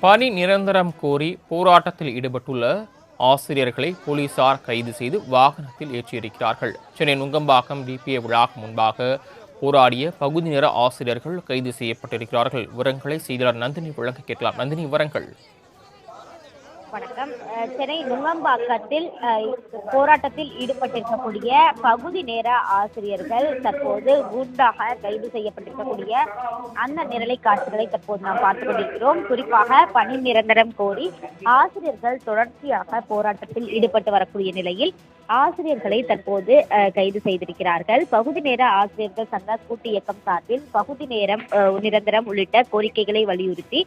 பணி நிரந்தரம் கோரி போராட்டத்தில் ஈடுபட்டுள்ள ஆசிரியர்களை போலீசார் கைது செய்து வாகனத்தில் ஏற்றியிருக்கிறார்கள். சென்னை நுங்கம்பாக்கம் டிபிஏ விழாக்கு முன்பாக போராடிய பகுதி நேர ஆசிரியர்கள் கைது செய்யப்பட்டிருக்கிறார்கள். விவரங்களை செய்தியாளர் நந்தினி வழங்க கேட்கலாம். நந்தினி விவரங்கள். வணக்கம். சென்னை நுங்கம்பாக்கத்தில் போராட்டத்தில் ஈடுபட்டிருக்கக்கூடிய பகுதி நேர ஆசிரியர்கள் தற்போது குண்டாக கைது செய்யப்பட்டிருக்கக்கூடிய அந்த நிரலை காட்சிகளை தற்போது நாம் பார்த்து கொண்டிருக்கிறோம். குறிப்பாக பணி நிரந்தரம் கோரி ஆசிரியர்கள் தொடர்ச்சியாக போராட்டத்தில் ஈடுபட்டு வரக்கூடிய நிலையில் ஆசிரியர்களை தற்போது அஹ், கைது செய்திருக்கிறார்கள். பகுதி நேர ஆசிரியர்கள் சங்க கூட்டு இயக்கம் சார்பில் பகுதி நேரம் நிரந்தரம் உள்ளிட்ட கோரிக்கைகளை வலியுறுத்தி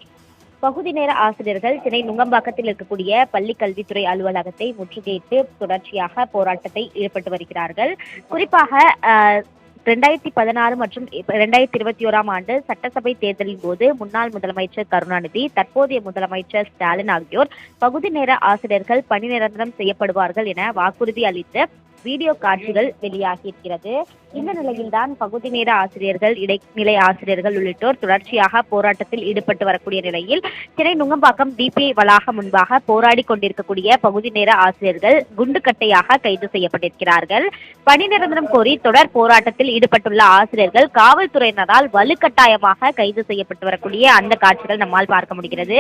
பகுதி நேர ஆசிரியர்கள் சென்னை நுங்கம்பாக்கத்தில் இருக்கக்கூடிய பள்ளி கல்வித்துறை அலுவலகத்தை முற்றுகையிட்டு தொடர்ச்சியாக போராட்டத்தை ஈடுபட்டு வருகிறார்கள். குறிப்பாக அஹ், ரெண்டாயிரத்தி பதினாறு மற்றும் ரெண்டாயிரத்தி இருபத்தி ஓராம் ஆண்டு சட்டசபை தேர்தலின் போது முன்னாள் முதலமைச்சர் கருணாநிதி தற்போதைய முதலமைச்சர் ஸ்டாலின் ஆகியோர் பகுதி நேர ஆசிரியர்கள் பணி நிரந்தரம் செய்யப்படுவார்கள் என வாக்குறுதி அளித்து வீடியோ காட்சிகள் வெளியாகியிருக்கிறது. இந்த நிலையில்தான் பகுதி நேர ஆசிரியர்கள் இடைநிலை ஆசிரியர்கள் உள்ளிட்டோர் தொடர்ச்சியாக போராட்டத்தில் ஈடுபட்டு வரக்கூடிய நிலையில் சென்னை நுங்கம்பாக்கம் டிபிஐ வளாகம் முன்பாக போராடி கொண்டிருக்கக்கூடிய பகுதி நேர ஆசிரியர்கள் குண்டுக்கட்டையாக கைது செய்யப்பட்டிருக்கிறார்கள். பணி நிரந்தரம் கோரி தொடர் போராட்டத்தில் ஈடுபட்டுள்ள ஆசிரியர்கள் காவல்துறையினரால் வலுக்கட்டாயமாக கைது செய்யப்பட்டு வரக்கூடிய அந்த காட்சிகள் நம்மால் பார்க்க முடிகிறது.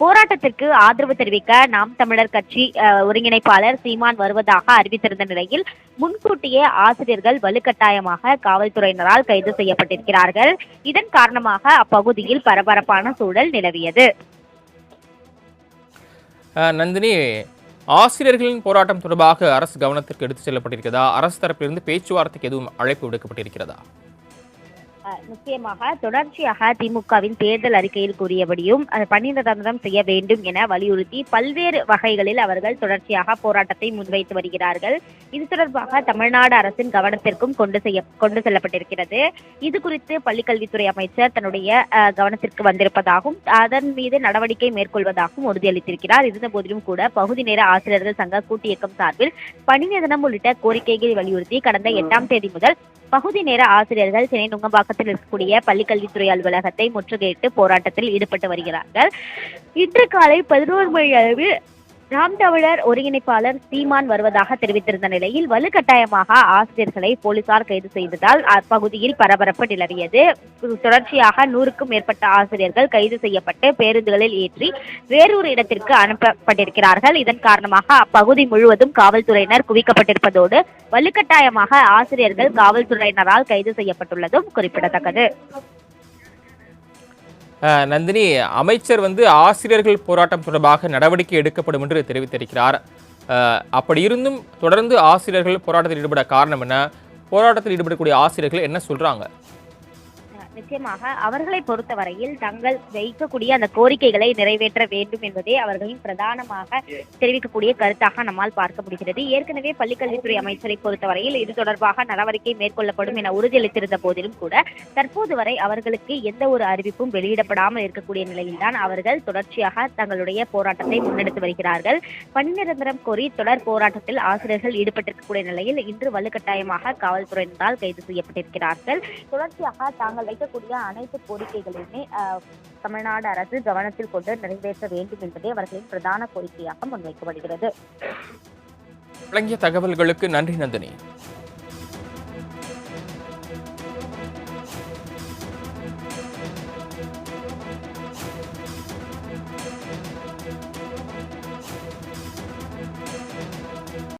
போராட்டத்திற்கு ஆதரவு தெரிவிக்க நாம் தமிழர் கட்சி அஹ், ஒருங்கிணைப்பாளர் சீமான் வருவதாக அறிவித்திருந்த நிலையில் முன்கூட்டியே ஆசிரியர்கள் வலுக்கட்டாயமாக காவல்துறையினரால் கைது செய்யப்பட்டிருக்கிறார்கள். இதன் காரணமாக அப்பகுதியில் பரபரப்பான சூழல் நிலவியது. நந்தினி ஆசிரியர்களின் போராட்டம் தொடர்பாக அரசு கவனத்திற்கு எடுத்துச் செல்லப்பட்டிருக்கிறதா? அரசு தரப்பிலிருந்து பேச்சுவார்த்தைக்கு எதுவும் அழைப்பு விடுக்கப்பட்டிருக்கிறதா? நிச்சயமாக தொடர்ச்சியாக திமுகவின் தேர்தல் அறிக்கையில் கூறியபடியும் பன்னிரண்டு செய்ய வேண்டும் என வலியுறுத்தி பல்வேறு வகைகளில் அவர்கள் தொடர்ச்சியாக போராட்டத்தை முன்வைத்து வருகிறார்கள். இது தொடர்பாக தமிழ்நாடு அரசின் கவனத்திற்கும் கொண்டு செய்ய கொண்டு செல்லப்பட்டிருக்கிறது. இது குறித்து பள்ளிக்கல்வித்துறை அமைச்சர் தன்னுடைய அஹ், கவனத்திற்கு வந்திருப்பதாகவும் அதன் மீது நடவடிக்கை மேற்கொள்வதாகவும் உறுதியளித்திருக்கிறார். இருந்த போதிலும் கூட பகுதி நேர ஆசிரியர்கள் சங்க கூட்டு இயக்கம் சார்பில் பணி நிதனம் உள்ளிட்ட கோரிக்கைகளை வலியுறுத்தி கடந்த எட்டாம் தேதி முதல் பகுதி நேர ஆசிரியர்கள் சென்னை நுங்கம்பாக்கத்தில் இருக்கக்கூடிய பள்ளிக்கல்வித்துறை அலுவலகத்தை முற்றுகையிட்டு போராட்டத்தில் ஈடுபட்டு வருகிறார்கள். இன்று காலை பதினோரு மணி அளவில் நாம் தமிழர் ஒருங்கிணைப்பாளர் சீமான் வருவதாக தெரிவித்திருந்த நிலையில் வலுக்கட்டாயமாக ஆசிரியர்களை போலீசார் கைது செய்ததால் அப்பகுதியில் பரபரப்பு நிலவியது. தொடர்ச்சியாக நூறுக்கும் மேற்பட்ட ஆசிரியர்கள் கைது செய்யப்பட்டு பேருந்துகளில் ஏற்றி வேறொரு இடத்திற்கு அனுப்பப்பட்டிருக்கிறார்கள். இதன் காரணமாக அப்பகுதி முழுவதும் காவல்துறையினர் குவிக்கப்பட்டிருப்பதோடு வலுக்கட்டாயமாக ஆசிரியர்கள் காவல்துறையினரால் கைது செய்யப்பட்டுள்ளதும் குறிப்பிடத்தக்கது. நந்தினி அமைச்சர் வந்து ஆசிரியர்கள் போராட்டம் தொடர்பாக நடவடிக்கை எடுக்கப்படும் என்று தெரிவித்திருக்கிறார். அப்படி இருந்தும் தொடர்ந்து ஆசிரியர்கள் போராட்டத்தில் ஈடுபட காரணம் என்ன? போராட்டத்தில் ஈடுபடக்கூடிய ஆசிரியர்கள் என்ன சொல்கிறாங்க நிச்சயமாக அவர்களை பொறுத்தவரையில் தங்கள் வைக்கக்கூடிய அந்த கோரிக்கைகளை நிறைவேற்ற வேண்டும் என்பதே அவர்களின் பிரதானமாக தெரிவிக்கக்கூடிய கருத்தாக நம்மால் பார்க்க முடிகிறது. ஏற்கனவே பள்ளிக்கல்வித்துறை அமைச்சரை பொறுத்தவரையில் இது தொடர்பாக நடவடிக்கை மேற்கொள்ளப்படும் என உறுதியளித்திருந்த போதிலும் கூட தற்போது வரை அவர்களுக்கு எந்த ஒரு அறிவிப்பும் வெளியிடப்படாமல் இருக்கக்கூடிய நிலையில்தான் அவர்கள் தொடர்ச்சியாக தங்களுடைய போராட்டத்தை முன்னெடுத்து வருகிறார்கள். பணி நிரந்தரம் கோரி தொடர் போராட்டத்தில் ஆசிரியர்கள் ஈடுபட்டிருக்கக்கூடிய நிலையில் இன்று வலுக்கட்டாயமாக காவல்துறையினரால் கைது செய்யப்பட்டிருக்கிறார்கள். தொடர்ச்சியாக தாங்கள் வைக்கக்கூடிய அனைத்து கோரிக்கைகளையுமே அஹ், தமிழ்நாடு அரசு கவனத்தில் கொண்டு நிறைவேற்ற வேண்டும் என்பதே அவர்களின் பிரதான கோரிக்கையாக முன்வைக்கப்படுகிறது. வழங்கிய தகவல்களுக்கு நன்றி நந்தினி.